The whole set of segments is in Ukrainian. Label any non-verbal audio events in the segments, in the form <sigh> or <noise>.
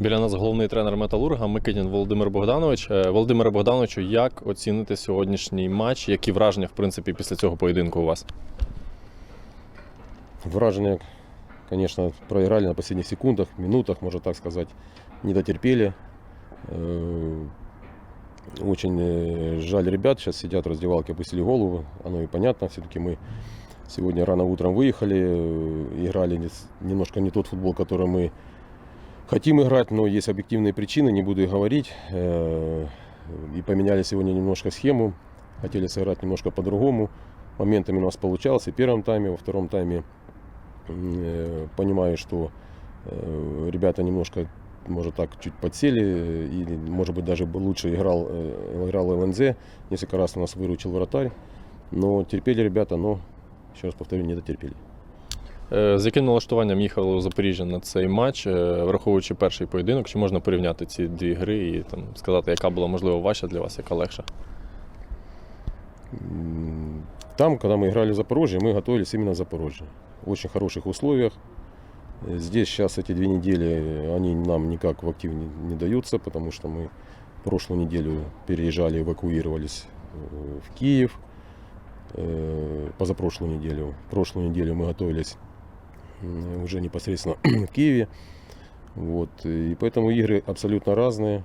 Біля нас головний тренер Металурга Микитін Володимир Богданович. Е, Володимире Богдановичу, як оціните сьогоднішній матч? Які враження, в принципі, після цього поєдинку у вас? Вражения, конечно, проиграли на последних секундах, минутах, можно так сказать. Не дотерпели. Э, Очень э, жаль ребят, сейчас сидят в раздевалке, опустили голову. Оно и понятно, все-таки мы сегодня рано утром выехали, э, играли не с- немножко не тот футбол, который мы хотим играть, но есть объективные причины, не буду их говорить. Э, И поменяли сегодня немножко схему, хотели сыграть немножко по-другому. Моментами у нас получалось и в первом тайме, во втором тайме э, понимаю, что э, ребята немножко, может так, чуть подсели, или, может быть, даже лучше играл, играл ЛНЗ. Несколько раз у нас выручил вратарь. Но терпели ребята, но, еще раз повторю, не дотерпели. Е, З яким налаштуванням їхали у Запоріжжя на цей матч, е, враховуючи перший поєдинок, чи можна порівняти ці дві гри і там сказати, яка була можливо важча для вас, яка легша? М, Там, когда мы играли в Запорожье, мы готовились именно в Запорожье. В очень хороших условиях. Э, Здесь сейчас эти две недели, э, они нам никак в актив не, не даются, потому что мы прошлую неделю переезжали, эвакуировались э, в Киев. Э, Позапрошлую неделю. Прошлую неделю мы готовились м, уже непосредственно <clears throat> в Киеве. Вот. И поэтому игры абсолютно разные.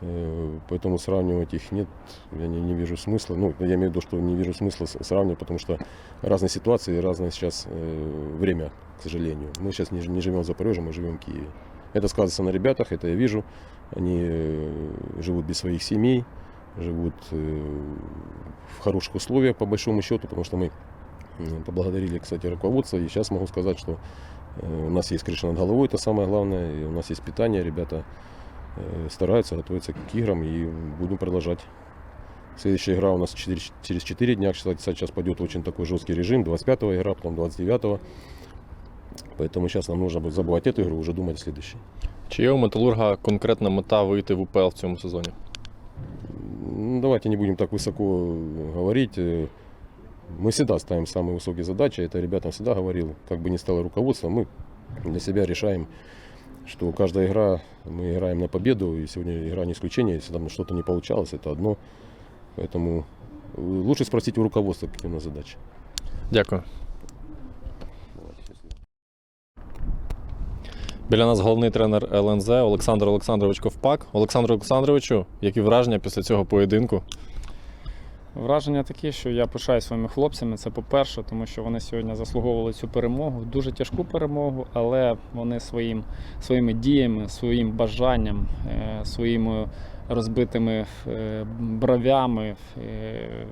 Э, Поэтому сравнивать их нет, я не, не вижу смысла. Ну, я имею в виду, что не вижу смысла сравнивать, потому что разные ситуации, разное сейчас э, время, к сожалению. Мы сейчас не, не живем в Запорожье, мы живем в Киеве. Это сказывается на ребятах, это я вижу. Они э, живут без своих семей, живут э, в хороших условиях, по большому счету, потому что мы поблагодарили, кстати, руководство. И сейчас могу сказать, что э, у нас есть крыша над головой, это самое главное, и у нас есть питание, ребята э, стараются готовиться к играм и будем продолжать. Следующая игра у нас четыре- через 4 дня. Кстати, сейчас пойдет очень такой жесткий режим. 25 игра, потом 29 Поэтому сейчас нам нужно будет забывать эту игру, уже думать о следующей. Чи є у Металурга конкретна мета вийти в УПЛ в цьому сезоні? Ну, давайте не будем так высоко э, говорить. Э, Мы всегда ставим самые высокие задачи. Это ребятам всегда говорил. Как бы ни стало руководство, мы для себя решаем, что каждая игра, мы играем на победу. И сегодня игра не исключение. Если там что-то не получалось, это одно. Поэтому э, лучше спросить у руководства, какие у нас задачи. Дякую. Біля нас головний тренер ЛНЗ Олександр Олександрович Ковпак. Олександру Олександровичу, які враження після цього поєдинку? Враження такі, що я пишаю своїми хлопцями. Це по-перше, тому що вони сьогодні заслуговували цю перемогу, дуже тяжку перемогу, але вони своїм, своїми діями, своїм бажанням, е, своїми розбитими е, бровями, е,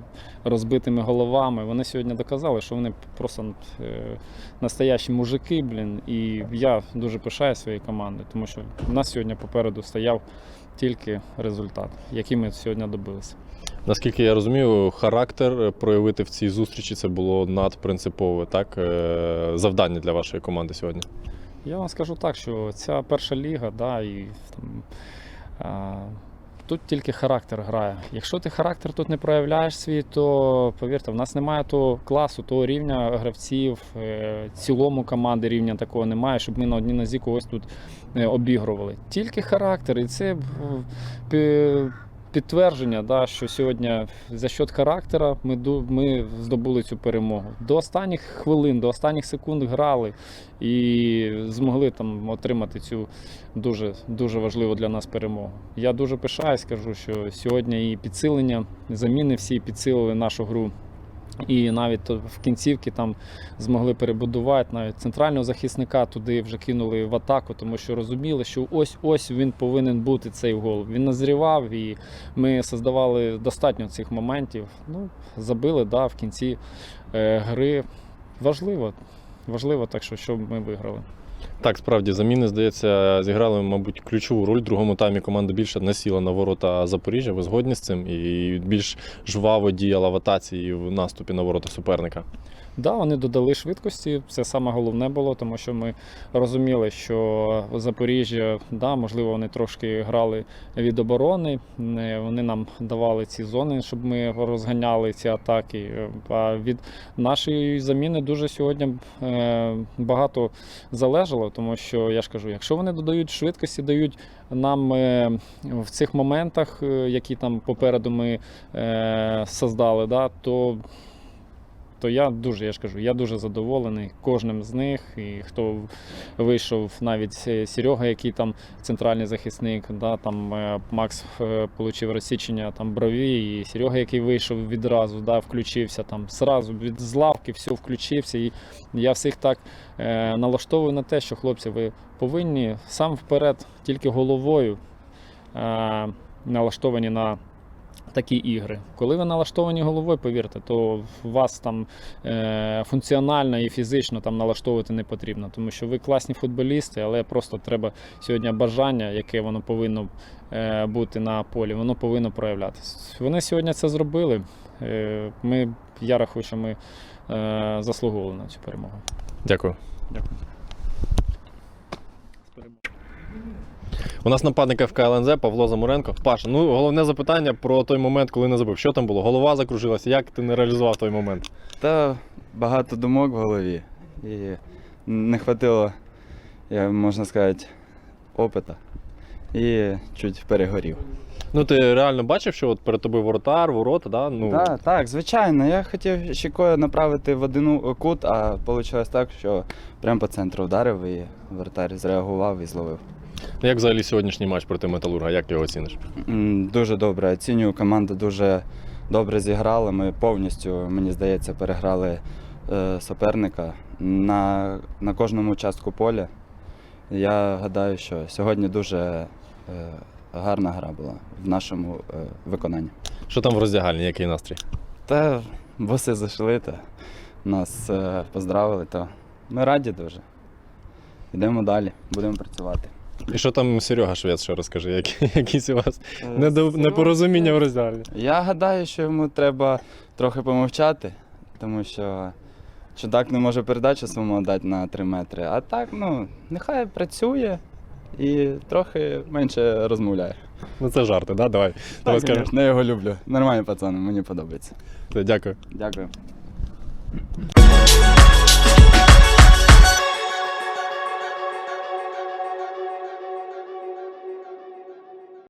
розбитими головами. Вони сьогодні доказали, що вони просто е, настоящі мужики, блін. І я дуже пишаю своєю командою, тому що в нас сьогодні попереду стояв тільки результат, який ми сьогодні добилися. Наскільки я розумію, характер проявити в цій зустрічі це було надпринципове, так? Завдання для вашої команди сьогодні. Я вам скажу так, що ця перша ліга, да, і там, тут тільки характер грає. Якщо ти характер тут не проявляєш свій, то повірте, в нас немає того класу, того рівня гравців, е, цілому команди рівня такого немає, щоб ми на одній нозі когось тут е, обігрували. Тільки характер, і це е, підтвердження, да, що сьогодні за счет характера ми, ми здобули цю перемогу. До останніх хвилин, до останніх секунд грали і змогли там отримати цю дуже, дуже важливу для нас перемогу. Я дуже пишаюсь, кажу, що сьогодні і підсилення, заміни всі підсилили нашу гру. І навіть в кінцівці там змогли перебудувати навіть центрального захисника туди вже кинули в атаку, тому що розуміли, що ось ось він повинен бути цей гол. Він назрівав, і ми создавали достатньо цих моментів. Ну, забили, да, в кінці е, гри. Важливо. Важливо, так що щоб ми виграли. Так, справді, заміни, здається, зіграли, мабуть, ключову роль. В другому таймі команда більше насіла на ворота Запоріжжя. Ви згодні з цим? І більш жваво діяла в атаці в наступі на ворота суперника. Да, вони додали швидкості. Це саме головне було, тому що ми розуміли, що Запоріжжя, да, можливо, вони трошки грали від оборони. Вони нам давали ці зони, щоб ми розганяли ці атаки. А від нашої заміни дуже сьогодні е, багато залежало, тому що я ж кажу, якщо вони додають швидкості, дають нам е, в цих моментах, е, які там попереду ми е, создали, да, то, то я дуже, я ж кажу, я дуже задоволений кожним з них. І хто вийшов, навіть е, Серега, який там центральний захисник, да, там е, Макс е, отримав розсічення там брові, і Серега, який вийшов відразу, да, включився там зразу від з лавки, все включився. І я всіх так е, налаштовую на те, що хлопці, ви повинні сам вперед, тільки головою е, налаштовані на такі ігри. Коли ви налаштовані головою, повірте, то вас там е, функціонально і фізично там налаштовувати не потрібно, тому що ви класні футболісти, але просто треба сьогодні бажання, яке воно повинно е, бути на полі, воно повинно проявлятися. Вони сьогодні це зробили. Е, ми, я рахую, що ми е, заслуговували на цю перемогу. Дякую. Дякую. У нас нападник ФК ЛНЗ Павло Замуренко. Паша, ну головне запитання про той момент, коли не забив. Що там було? Голова закружилася, як ти не реалізував той момент? Та багато думок в голові. І не хватило, я, можна сказати, опита. І чуть перегорів. Ну ти реально бачив, що от перед тобою воротар, ворота, да? Ну, Так, так, звичайно. Я хотів щекою направити в один кут, а вийшло так, що прямо по центру вдарив і вратар зреагував і зловив. Як взагалі сьогоднішній матч проти Металурга? Як ти його оціниш? Дуже добре. Оцінюю, команда дуже добре зіграла. Ми повністю, мені здається, переграли е, суперника на, на кожному частку поля. Я гадаю, що сьогодні дуже е, гарна гра була в нашому е, виконанні. Що там в роздягальні, який настрій? Та боси зайшли, та нас поздравили, то ми раді дуже. Йдемо далі, будемо працювати. І що там Серега Швець, що розкажи, які, <laughs> якісь у вас Е, недо- непорозуміння в роздягальні? Я гадаю, що йому треба трохи помовчати, тому що чудак не може передачу своєму дати на 3 метри. А так, ну, нехай працює і трохи менше розмовляє. Ну це жарти, да? Давай. Давай Так, скажемо. звісно, я його люблю. Нормальний пацан, мені подобається. Дякую. Дякую.